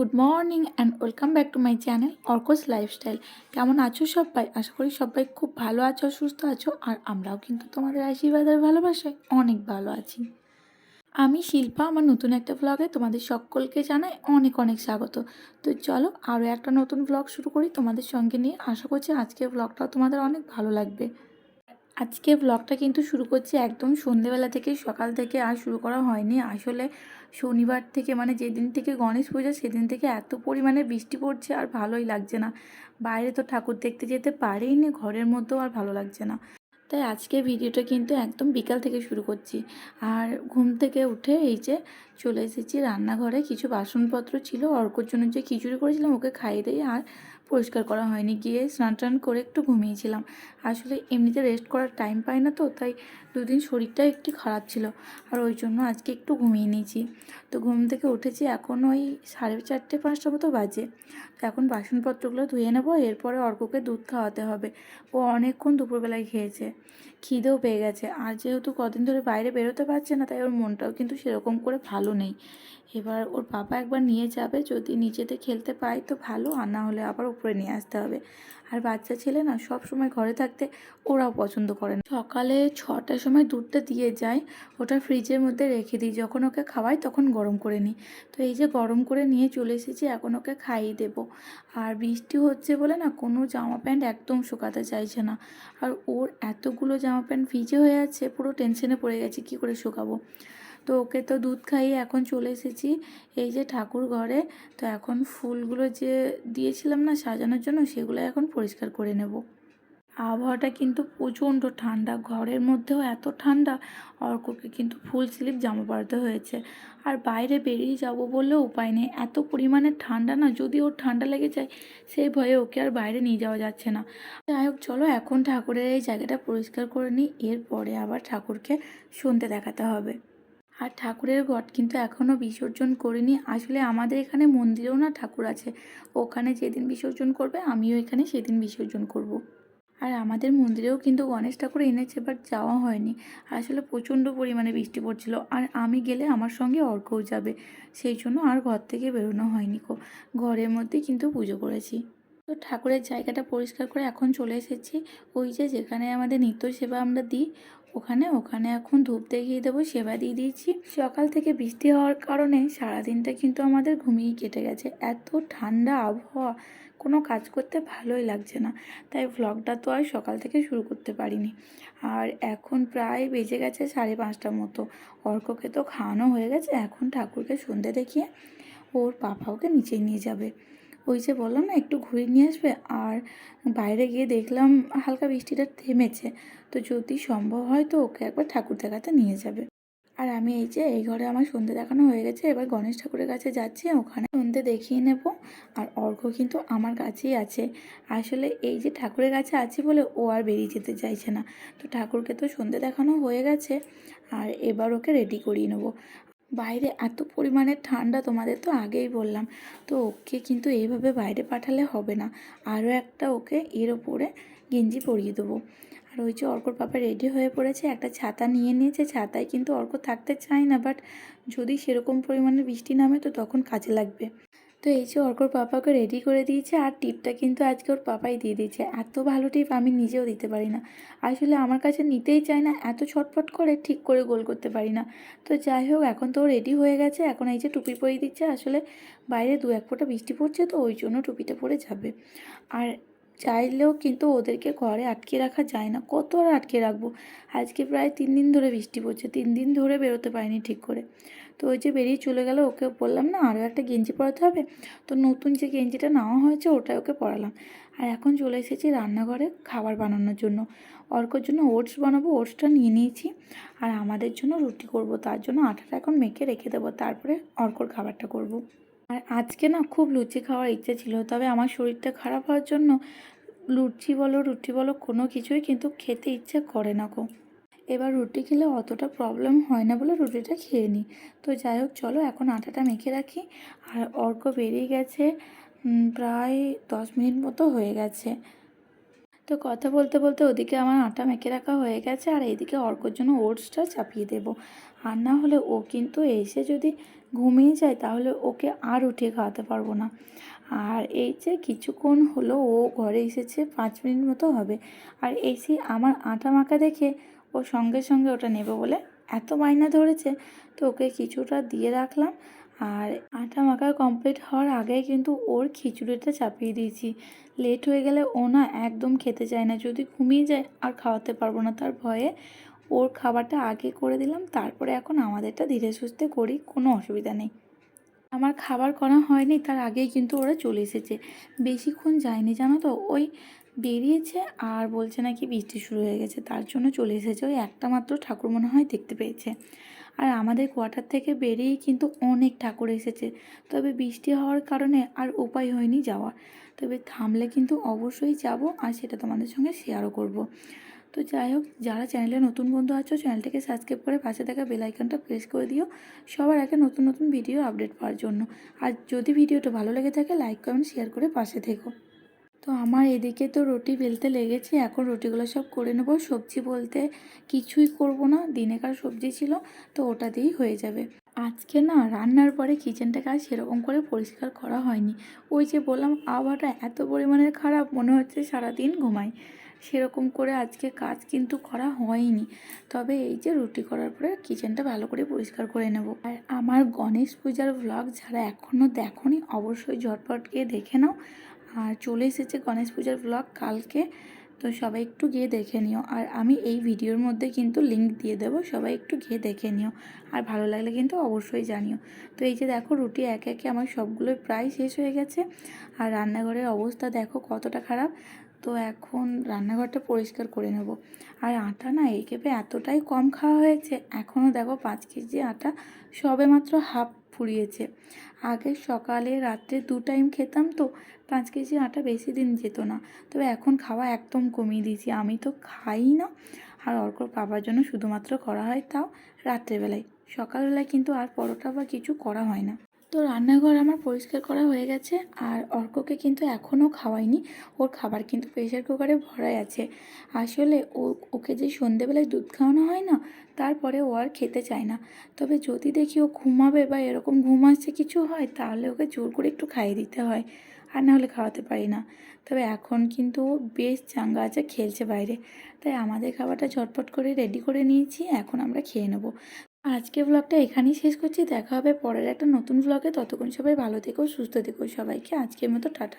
Good morning and welcome back to my channel Arko's lifestyle. কেমন আছো সবাই? আশা করি সবাই খুব ভালো আছো, সুস্থ আছো, আর আমরাও কিন্তু তোমাদের আশীর্বাদের ভালোবাসায় অনেক ভালো আছি। আমি শিল্পা, আমার নতুন একটা ব্লগে তোমাদের সকলকে জানাই অনেক অনেক স্বাগত। তো চলো, আরও একটা নতুন ব্লগ শুরু করি তোমাদের সঙ্গে নিয়ে। আশা করছি আজকের ব্লগটাও তোমাদের অনেক ভালো লাগবে। আজকে ব্লগটা কিন্তু শুরু করছি একদম সন্ধেবেলা থেকে, সকাল থেকে আর শুরু করা হয়নি। আসলে শনিবার থেকে মানে যেদিন থেকে গণেশ পূজা, সেদিন থেকে এত পরিমাণে বৃষ্টি পড়ছে আর ভালোই লাগছে না। বাইরে তো ঠাকুর দেখতে যেতে পারেই নি ঘরের মধ্যেও আর ভালো লাগছে না। তাই আজকে ভিডিওটা কিন্তু একদম বিকাল থেকে শুরু করছি। আর ঘুম থেকে উঠে এই যে চলে এসেছি রান্নাঘরে। কিছু বাসনপত্র ছিল, অর্কর জন্য যে খিচুড়ি করেছিলাম, ওকে খাইয়ে দিয়ে আর পরিষ্কার করা হয়নি, গিয়ে স্নান টান করে একটু ঘুমিয়েছিলাম। আসলে এমনিতে রেস্ট করার টাইম পাই না তো, তাই দুদিন শরীরটা একটু খারাপ ছিল আর ওই জন্য আজকে একটু ঘুমিয়ে নিয়েছি। তো ঘুম থেকে উঠেছি এখন ওই সাড়ে চারটে পাঁচটা মতো বাজে। তো এখন বাসনপত্রগুলো ধুয়ে নেব, এরপরে অর্ককে দুধ খাওয়াতে হবে। ও অনেকক্ষণ দুপুরবেলায় খেয়েছে। খিদেও পেয়ে গেছে। আর যেহেতু কদিন ধরে বাইরে বেরোতে পারছে না, তাই ওর মনটাও কিন্তু সেরকম করে ভালো নেই। এবার ওর বাবা একবার নিয়ে যাবে, যদি নিচেতে খেলতে পায় তো ভালো, আর না হলে আবার উপরে নিয়ে আসতে হবে। আর বাচ্চা ছেলে না সব সময় ঘরে থাকতে ওরাও পছন্দ করে না। সকালে ছটার সময় দুধটা দিয়ে যায় ওটা ফ্রিজের মধ্যে রেখে দিই। যখন ওকে খাওয়াই তখন গরম করে নিই। তো এই যে গরম করে নিয়ে চলে এসেছি, এখন ওকে খাইয়ে দেবো। আর বৃষ্টি হচ্ছে বলে না কোনো জামা প্যান্ট একদম শুকাতে চাইছে না। আর ওর এতগুলো জামা প্যান্ট ভিজে হয়ে আছে, পুরো টেনশনে পড়ে গেছে, কি করে শুকাবো? তো ওকে তো দুধ খাইয়ে এখন চলে এসেছি। এই যে ঠাকুর ঘরে, তো এখন ফুলগুলো যে দিয়েছিলাম না সাজানোর জন্য সেগুলো এখন পরিষ্কার করে নেব। আবহাওয়াটা কিন্তু প্রচণ্ড ঠান্ডা, ঘরের মধ্যেও এত ঠান্ডা, অর্ককে কিন্তু ফুল স্লিপ জামা পরাতে হয়েছে। আর বাইরে বেরিয়ে যাব বললেও উপায় নেই, এত পরিমাণে ঠান্ডা না, যদি ওর ঠান্ডা লেগে যায়, সেই ভয়ে ওকে আর বাইরে নিয়ে যাওয়া যাচ্ছে না। যাই হোক, চলো এখন ঠাকুরের এই জায়গাটা পরিষ্কার করে নিই, এরপরে আবার ঠাকুরকে শুনতে দেখাতে হবে। আর ঠাকুরের ঘট কিন্তু এখনও বিসর্জন করিনি। আসলে আমাদের এখানে মন্দিরেও না ঠাকুর আছে। ওখানে যেদিন বিসর্জন করবে, আমিও এখানে সেদিন বিসর্জন করব। আর আমাদের মন্দিরেও কিন্তু গণেশ ঠাকুর এনেছে বাট যাওয়া হয়নি। আসলে প্রচণ্ড পরিমাণে বৃষ্টি পড়ছিল। আর আমি গেলে আমার সঙ্গে অর্কও যাবে। সেই জন্য আর ঘর থেকে বেরোনো হয়নি কো ঘরের মধ্যেই কিন্তু পুজো করেছি। তো ঠাকুরের জায়গাটা পরিষ্কার করে এখন চলে এসেছি। ওই যে যেখানে আমাদের নিত্য সেবা আমরা দিই, ওখানে ওখানে এখন ধূপ দেখিয়ে দেবো, সেবা দিয়ে দিয়েছি। সকাল থেকে বৃষ্টি হওয়ার কারণে সারাদিনটা কিন্তু আমাদের ঘুমিয়েই কেটে গেছে। এত ঠান্ডা আবহাওয়া, কোনো কাজ করতে ভালোই লাগছে না। তাই ভ্লগটা তো আর সকাল থেকে শুরু করতে পারিনি। আর এখন প্রায় বেজে গেছে সাড়ে পাঁচটার মতো। অর্ককে তো খাওয়ানো হয়ে গেছে, এখন ঠাকুরকে সন্ধে দেখিয়ে ওর পাপা ওকে নিচে নিয়ে যাবে। ওই যে বললাম না, একটু ঘুরে নিয়ে আসবে। আর বাইরে গিয়ে দেখলাম হালকা বৃষ্টিটা থেমেছে। তো যদি সম্ভব হয় তো ওকে একবার ঠাকুর দেখাতে নিয়ে যাবে। আর আমি এই যে, এই ঘরে আমার সন্ধে দেখানো হয়ে গেছে। এবার গণেশ ঠাকুরের কাছে যাচ্ছি, ওখানে সন্ধে দেখিয়ে নেব। আর অর্ঘ কিন্তু আমার কাছেই আছে। আসলে এই যে ঠাকুরের কাছে আছে বলে ও আর বেরিয়ে যেতে চাইছে না। তো ঠাকুরকে তো সন্ধে দেখানো হয়ে গেছে। আর এবার ওকে রেডি করিয়ে নেব। বাইরে এত পরিমাণে ঠান্ডা তোমাদের তো আগেই বললাম। তো ওকে কিন্তু এইভাবে বাইরে পাঠালে হবে না। আরও একটা ওকে এর ওপরে গেঞ্জি পরিয়ে দেবো। আর ওই যে অর্কর পাপা রেডি হয়ে পড়েছে, একটা ছাতা নিয়ে নিয়েছে। ছাতায় কিন্তু অর্ক থাকতে চায় না বাট যদি সেরকম পরিমাণে বৃষ্টি নামে তো তখন কাজে লাগবে। তো এই যে অর্কর পাপাকে রেডি করে দিয়েছে আর টিপটা কিন্তু আজকে ওর পাপাই দিয়ে দিয়েছে। এত ভালো টিপ আমি নিজেও দিতে পারি না। আসলে আমার কাছে নিতেই চায় না, এত ছটফট করে ঠিক করে গোল করতে পারি না। তো যাই হোক, এখন তো রেডি হয়ে গেছে, এখন এই যে টুপি পরিয়ে দিচ্ছে, আসলে বাইরে দু এক ফোঁটা বৃষ্টি পড়ছে তো, ওই জন্য টুপিটা পরে যাবে। আর চাইলেও কিন্তু ওদেরকে ঘরে আটকে রাখা যায় না। কত আর আটকে রাখব? আজকে প্রায় তিন দিন ধরে বৃষ্টি পড়ছে, তিন দিন ধরে বেরোতে পারিনি ঠিক করে। তো ওই যে বেরিয়ে চলে গেল, ওকে বললাম, না আরও একটা গেঞ্জি পরাতে হবে। তো নতুন যে গেঞ্জিটা নেওয়া হয়েছে, ওটাই ওকে পরালাম। আর এখন চলে এসেছি রান্নাঘরে খাবার বানানোর জন্য। অর্কর জন্য ওটস বানাবো, ওটসটা নিয়ে নিয়েছি। আর আমাদের জন্য রুটি করব, তার জন্য আটাটা এখন মেখে রেখে দেবো, তারপরে অর্কর খাবারটা করব। আর আজকে না খুব লুচি খাওয়ার ইচ্ছে ছিল, তবে আমার শরীরটা খারাপ হওয়ার জন্য লুচি বলো, রুটি বলো, কোনো কিছুই কিন্তু খেতে ইচ্ছে করে না গো। এবার রুটি খেলে অতটা প্রবলেম হয় না বলে রুটিটা খেয়ে নিই তো যাই হোক, চলো এখন আটাটা মেখে রাখি। আর অর্ক বেরিয়ে গেছে প্রায় দশ মিনিট মতো হয়ে গেছে। তো কথা বলতে বলতে ওদিকে আমার আটা মেখে রাখা হয়ে গেছে, আর এইদিকে অর্কর জন্য ওটসটা চাপিয়ে দেব। আর না হলে ও কিন্তু এসে যদি ঘুমিয়ে যায়, তাহলে ওকে আর উঠিয়ে খাওয়াতে পারব না। আর এই যে কিছুক্ষণ হলো, ও ঘরে এসেছে, পাঁচ মিনিট মতো হবে। আর এসে আমার আটা মাখা দেখে ও সঙ্গে সঙ্গে ওটা নেবে বলে এত বায়না ধরেছে তো ওকে কিছুটা দিয়ে রাখলাম। আর আটা মাখা কমপ্লিট হওয়ার আগে কিন্তু ওর খিচুড়িটা চাপিয়ে দিয়েছি। লেট হয়ে গেলে ও না একদম খেতে চায় না। যদি ঘুমিয়ে যায়, আর খাওয়াতে পারব না। তার ভয়ে ওর খাবারটা আগে করে দিলাম। তারপরে এখন আমাদেরটা ধীরে সুস্থে করি, কোনো অসুবিধা নেই। আমার খাবার করা হয়নি, তার আগেই কিন্তু ওরা চলে এসেছে। বেশিক্ষণ যায়নি, জানো তো? ওই বেরিয়েছে আর বলছে নাকি বৃষ্টি শুরু হয়ে গেছে, তার জন্য চলে এসেছে ওই একটা মাত্র ঠাকুর মনে হয় দেখতে পেয়েছে। আর আমাদের কোয়ার্টার থেকে বেরিয়েই কিন্তু অনেক ঠাকুর এসেছে, তবে বৃষ্টি হওয়ার কারণে আর উপায় হয়নি যাওয়ার। তবে থামলে কিন্তু অবশ্যই যাব আর সেটা তোমাদের সঙ্গে শেয়ারও করব। তো যাই হোক, যারা চ্যানেলে নতুন বন্ধু আছো চ্যানেলটাকে সাবস্ক্রাইব করে পাশে থাকা বেল আইকনটা প্রেস করে দিও সবার আগে নতুন নতুন ভিডিও আপডেট পাওয়ার জন্য। আর যদি ভিডিওটা ভালো লেগে থাকে লাইক কমেন্ট শেয়ার করে পাশে থেকো। তো আমার এদিকে তো রুটি বেলতে লেগেছে, এখন রুটিগুলো সব করে নেব। সবজি বলতে কিছুই করব না, দিনেকার সবজি ছিল, তো ওটা দিয়েই হয়ে যাবে। আজকে না রান্নার পরে কিচেনটাকে আর সেরকম করে পরিষ্কার করা হয়নি। ওই যে বললাম, আবহাওয়াটা এত পরিমাণের খারাপ, মনে হচ্ছে সারাদিন ঘুমাই। সেরকম করে আজকে কাজ কিন্তু করা হয়নি। তবে এই যে রুটি করার পরে কিচেনটা ভালো করে পরিষ্কার করে নেব। আর আমার গণেশ পূজার ব্লগ যারা এখনও দেখোনি, অবশ্যই ঝটপট গিয়ে দেখে নাও। আর চলে এসেছে গণেশ পূজার ব্লগ কালকে, তো সবাই একটু গিয়ে দেখে নিও। আর আমি এই ভিডিওর মধ্যে কিন্তু লিংক দিয়ে দেবো, সবাই একটু গিয়ে দেখে নিও। আর ভালো লাগলে কিন্তু অবশ্যই জানিও। তো এই যে দেখো রুটি একে একে আমার সবগুলোই প্রায় শেষ হয়ে গেছে। আর রান্নাঘরের অবস্থা দেখো কতটা খারাপ। তো এখন রান্নাঘরটা পরিষ্কার করে নেব। আর আটা না এই কেপে এতটাই কম খাওয়া হয়েছে এখনও দেখো পাঁচ কেজি আটা সবে মাত্র হাফ ফুরিয়েছে। আগে সকালে রাত্রে দু টাইম খেতাম তো, পাঁচ কেজি আটা বেশি দিন যেত না। তবে এখন খাওয়া একদম কমিয়ে দিয়েছি, আমি তো খাই না। আর অর্কর বাবার জন্য শুধুমাত্র করা হয় তাও রাত্রেবেলায়। সকালবেলায় কিন্তু আর পরোটা বা কিছু করা হয় না। তো রান্নাঘর আমার পরিষ্কার করা হয়ে গেছে আর অর্ককে কিন্তু এখনও খাওয়াইনি। ওর খাবার কিন্তু প্রেশার কুকারে ভরাই আছে। আসলে ও, ওকে যে সন্ধেবেলায় দুধ খাওয়ানো হয় না, তারপরে ও আর খেতে চায় না। তবে যদি দেখি ও ঘুমাবে বা এরকম ঘুম আসছে কিছু হয়, তাহলে ওকে জোর করে একটু খাইয়ে দিতে হয়। আর না হলে খাওয়াতে পারি না। তবে এখন কিন্তু বেশ চাঙ্গা আছে, খেলছে বাইরে। তাই আমাদের খাবারটা ঝটপট করে রেডি করে নিয়েছি, এখন আমরা খেয়ে নেব। আজকে ব্লগটা এখানেই শেষ করছি। দেখা হবে পরের একটা নতুন ব্লগে ততক্ষণ সবাই ভালো থেকো, সুস্থ থেকো সবাইকে। আজকের মতো টাটা।